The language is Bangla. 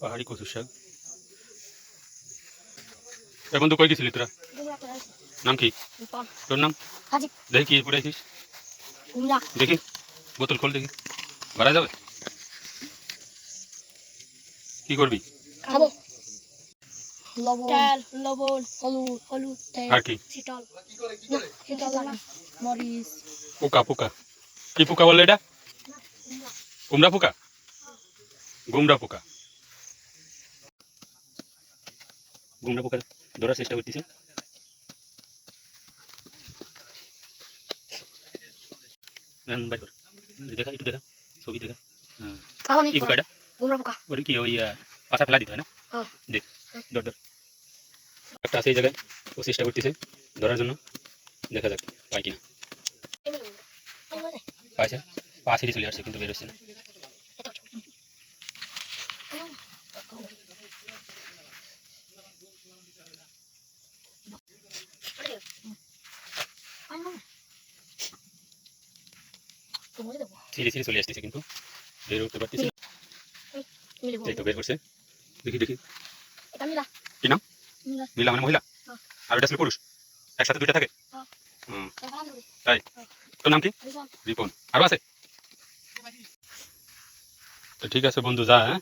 পাহাড়ি কচু শাক। এ বন্ধু কই গেছিলি তোরা? নাম কি? তোর নাম? দেখি কি পড়াইছিস কুমড়া দেখি, বোতল খোল দেখি। ভরা যাবে? কি করবি? আর কি? পোকা পোকা। কি পোকা বললে এটা? কুমড়া পোকা? গুমড়া পোকা। গুমড়া পোকা ধরার চেষ্টা করতেছি নেন, বাই কর। দেখা একটু দেখা ছবি দেখা হ্যাঁ। খাব নি কি পোকা এটা কুমড়া পোকা ওটা কি ওই আহ, পাতা ফেলা দিতে হয় না হ্যাঁ। দেখ ধর ধর একটা আছে এই জায়গায় ও চেষ্টা করতেছে ধরার জন্য দেখা যাক পাই কিনা পাইছে পা ছিঁড়ে চলে আসছে কিন্তু বেরোচ্ছে না ছিঁড়ে ছিঁড়ে চলে আসতেছে কিন্তু। বের উঠতে পারতেছে এই তো বের করছে দেখি দেখি। কি নাম? মিলা মানে মহিলা? হ্যাঁ। আর এটা ছিল পুরুষ? একসাথে দুইটা থাকে? হুম। তাই? তোর নাম কি? রিপন। আরও আছে? তো ঠিক আছে বন্ধু যা হ্যাঁ?